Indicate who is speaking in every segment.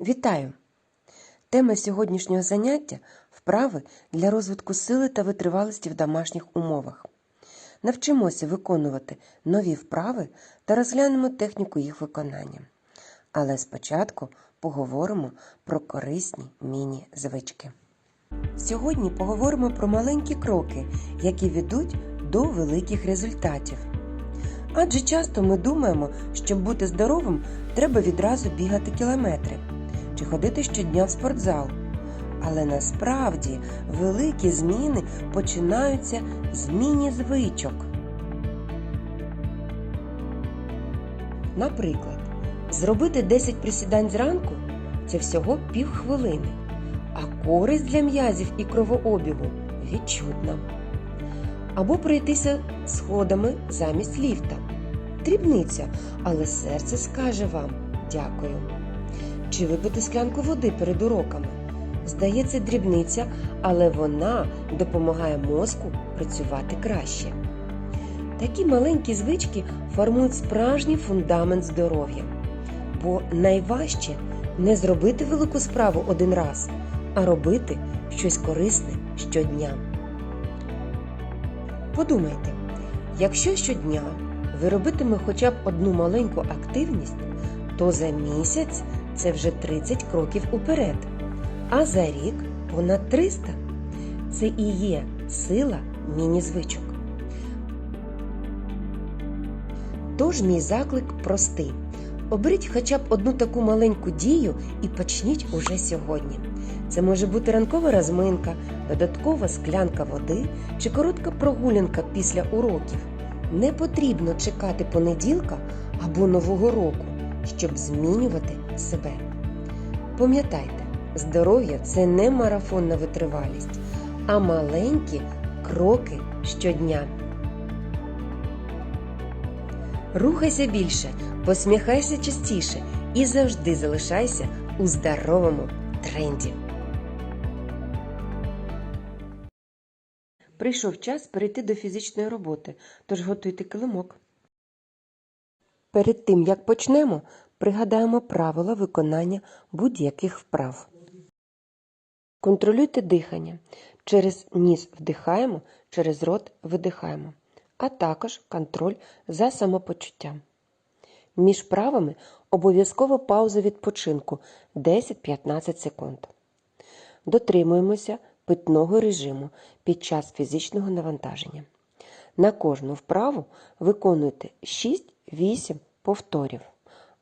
Speaker 1: Вітаю! Тема сьогоднішнього заняття вправи для розвитку сили та витривалості в домашніх умовах. Навчимося виконувати нові вправи та розглянемо техніку їх виконання. Але спочатку поговоримо про корисні міні-звички. Сьогодні поговоримо про маленькі кроки, які ведуть до великих результатів. Адже часто ми думаємо, щоб бути здоровим, треба відразу бігати кілометри чи ходити щодня в спортзал. Але насправді великі зміни починаються з міні-звичок. Наприклад, зробити 10 присідань зранку це всього півхвилини, а користь для м'язів і кровообігу відчутна. Або пройтися сходами замість ліфта. Дрібниця, але серце скаже вам дякую. Чи випити склянку води перед уроками? Здається, дрібниця, але вона допомагає мозку працювати краще. Такі маленькі звички формують справжній фундамент здоров'я. Бо найважче не зробити велику справу один раз, а робити щось корисне щодня. Подумайте, якщо щодня ви робитиме хоча б одну маленьку активність, то за місяць це вже 30 кроків уперед, а за рік понад 300. Це і є сила міні-звичок. Тож мій заклик простий. Оберіть хоча б одну таку маленьку дію і почніть уже сьогодні. Це може бути ранкова розминка, додаткова склянка води чи коротка прогулянка після уроків. Не потрібно чекати понеділка або нового року, щоб змінювати себе. Пам'ятайте, здоров'я це не марафонна витривалість, а маленькі кроки щодня. Рухайся більше, посміхайся частіше і завжди залишайся у здоровому тренді. Прийшов час перейти до фізичної роботи, тож готуйте килимок. Перед тим як почнемо, пригадаємо правила виконання будь-яких вправ. Контролюйте дихання. Через ніс вдихаємо, через рот видихаємо, а також контроль за самопочуттям. Між правами обов'язково пауза відпочинку 10-15 секунд. Дотримуємося питного режиму під час фізичного навантаження. На кожну вправу виконуйте 6-8 повторів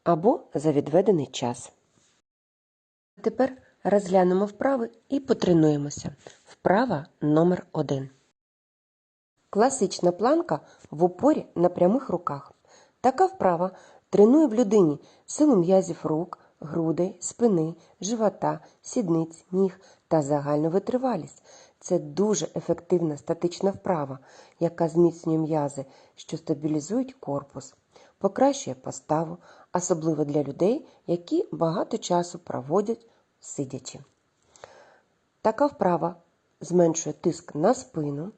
Speaker 1: або за відведений час. Тепер розглянемо вправи і потренуємося. Вправа номер 1 Класична планка в упорі на прямих руках. Така вправа тренує в людині силу м'язів рук, грудей, спини, живота, сідниць, ніг та загальну витривалість. Це дуже ефективна статична вправа, яка зміцнює м'язи, що стабілізують корпус, покращує поставу, особливо для людей, які багато часу проводять сидячи. Така вправа зменшує тиск на спину,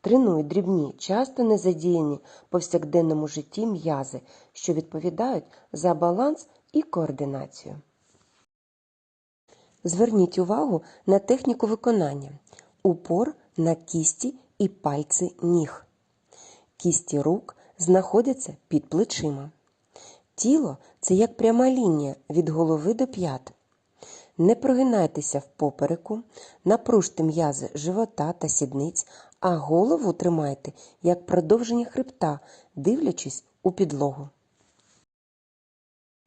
Speaker 1: тренує дрібні, часто незадіяні повсякденному житті м'язи, що відповідають за баланс і координацію. Зверніть увагу на техніку виконання. Упор на кісті і пальці ніг. Кісті рук знаходяться під плечима. Тіло це як пряма лінія від голови до п'ят. Не прогинайтеся в попереку, напружте м'язи живота та сідниць, а голову тримайте як продовження хребта, дивлячись у підлогу.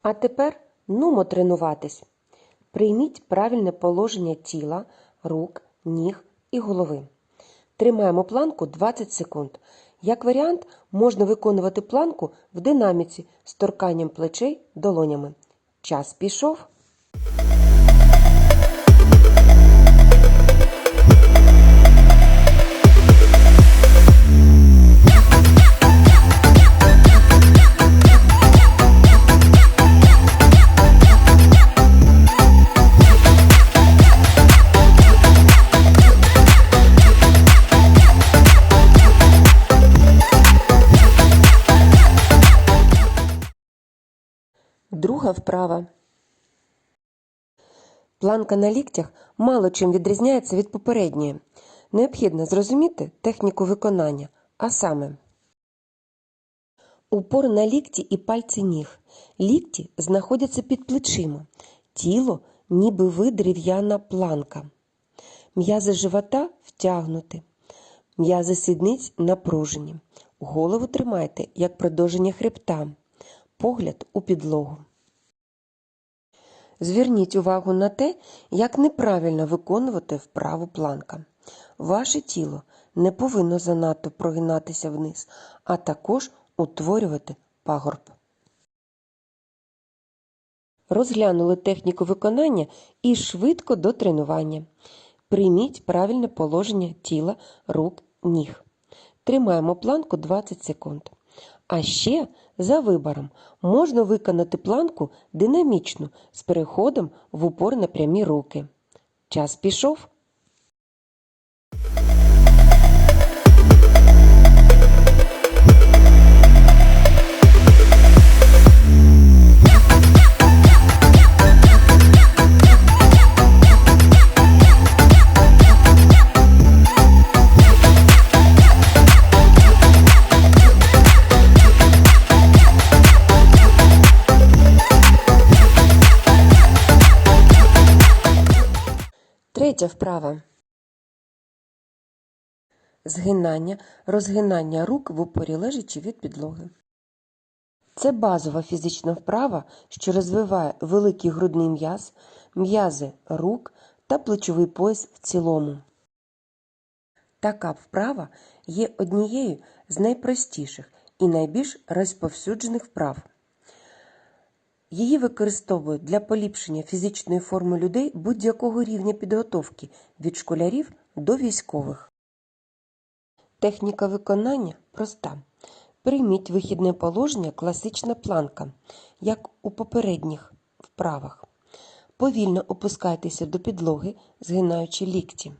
Speaker 1: А тепер нумо тренуватись. Прийміть правильне положення тіла, рук, ніг і голови. Тримаємо планку 20 секунд. Як варіант, можна виконувати планку в динаміці з торканням плечей долонями. Час пішов. Друга вправа. Планка на ліктях мало чим відрізняється від попередньої. Необхідно зрозуміти техніку виконання, а саме упор на лікті і пальці ніг. Лікті знаходяться під плечима, тіло ніби ви дерев'яна планка. М'язи живота втягнуті, м'язи сідниць напружені. Голову тримайте, як продовження хребта, погляд у підлогу. Зверніть увагу на те, як неправильно виконувати вправу планка. Ваше тіло не повинно занадто прогинатися вниз, а також утворювати пагорб. Розглянули техніку виконання і швидко до тренування. Прийміть правильне положення тіла, рук, ніг. Тримаємо планку 20 секунд. А ще за вибором можна виконати планку динамічну з переходом в упор на прямі руки. Час пішов. Третя вправа. Згинання, розгинання рук в упорі лежачи від підлоги. Це базова фізична вправа, що розвиває великий грудний м'яз, м'язи рук та плечовий пояс в цілому. Така вправа є однією з найпростіших і найбільш розповсюджених вправ. Її використовують для поліпшення фізичної форми людей будь-якого рівня підготовки від школярів до військових. Техніка виконання проста. Прийміть вихідне положення класична планка, як у попередніх вправах. Повільно опускайтеся до підлоги, згинаючи лікті.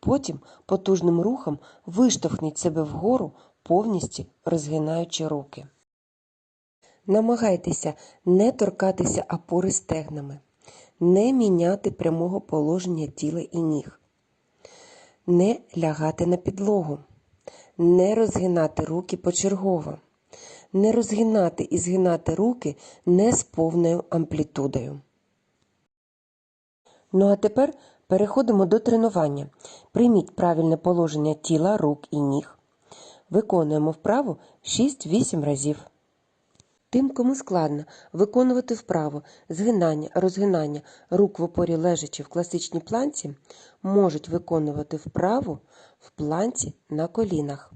Speaker 1: Потім потужним рухом виштовхніть себе вгору, повністю розгинаючи руки. Намагайтеся не торкатися опори стегнами, не міняти прямого положення тіла і ніг, не лягати на підлогу, не розгинати руки почергово, не розгинати і згинати руки не з повною амплітудою. Ну а тепер переходимо до тренування. Прийміть правильне положення тіла, рук і ніг. Виконуємо вправу 6-8 разів. Тим, кому складно виконувати вправу згинання, розгинання рук в опорі лежачи в класичній планці, можуть виконувати вправу в планці на колінах.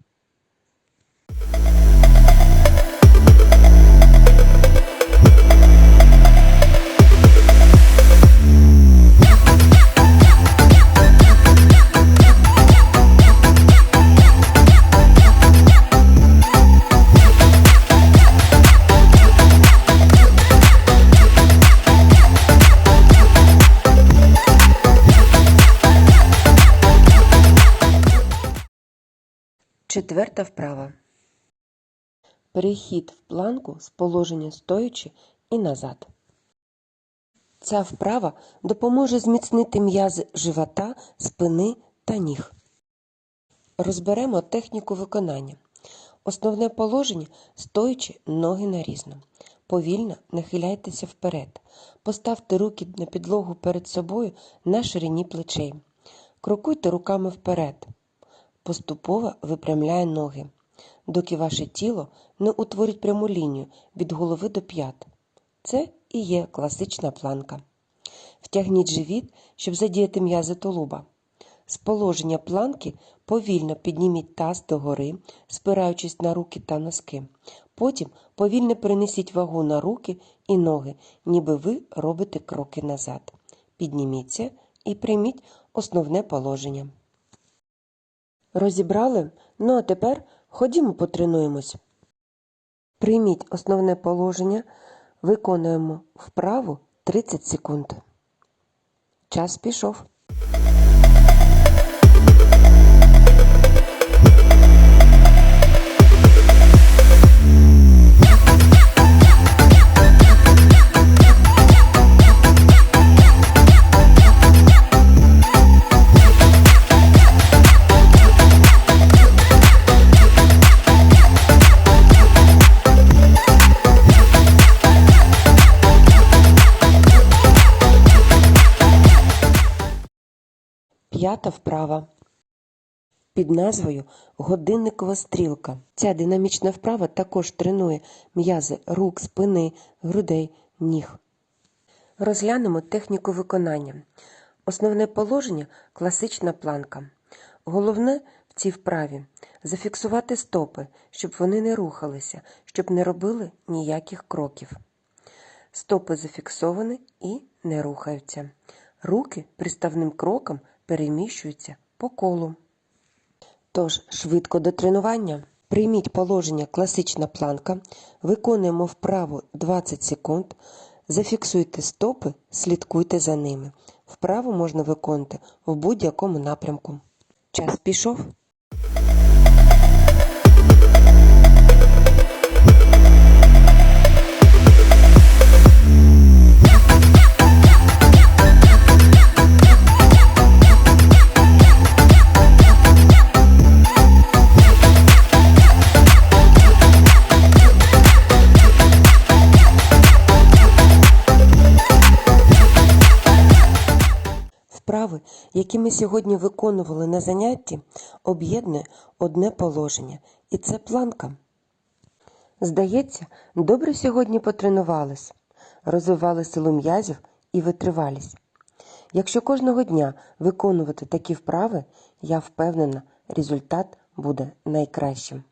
Speaker 1: Четверта вправа. Перехід в планку з положення стоячи і назад. Ця вправа допоможе зміцнити м'язи живота, спини та ніг. Розберемо техніку виконання. Основне положення стоячи ноги нарізно. Повільно нахиляйтеся вперед. Поставте руки на підлогу перед собою на ширині плечей. Крокуйте руками вперед поступово випрямляє ноги, доки ваше тіло не утворить пряму лінію від голови до п'ят. Це і є класична планка. Втягніть живіт, щоб задіяти м'язи тулуба. З положення планки повільно підніміть таз догори, спираючись на руки та носки. Потім повільно перенесіть вагу на руки і ноги, ніби ви робите кроки назад. Підніміться і прийміть основне положення. Розібрали? Ну а тепер ходімо потренуємось. Прийміть основне положення, виконуємо вправу 30 секунд. Час пішов. П'ята вправа під назвою Годинникова стрілка. Ця динамічна вправа також тренує м'язи рук, спини, грудей, ніг. Розглянемо техніку виконання. Основне положення класична планка. Головне в цій вправі зафіксувати стопи, щоб вони не рухалися, щоб не робили ніяких кроків. Стопи зафіксовані і не рухаються. Руки приставним кроком переміщуються по колу. Тож, швидко до тренування. Прийміть положення класична планка, виконуємо вправу 20 секунд, зафіксуйте стопи, слідкуйте за ними. Вправу можна виконати в будь-якому напрямку. Час пішов. Які ми сьогодні виконували на занятті, об'єднує одне положення, і це планка. Здається, добре сьогодні потренувались, розвивали силу м'язів і витривалість. Якщо кожного дня виконувати такі вправи, я впевнена, результат буде найкращим.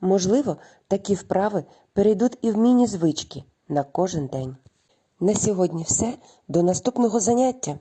Speaker 1: Можливо, такі вправи перейдуть і в міні-звички на кожен день. На сьогодні все. До наступного заняття!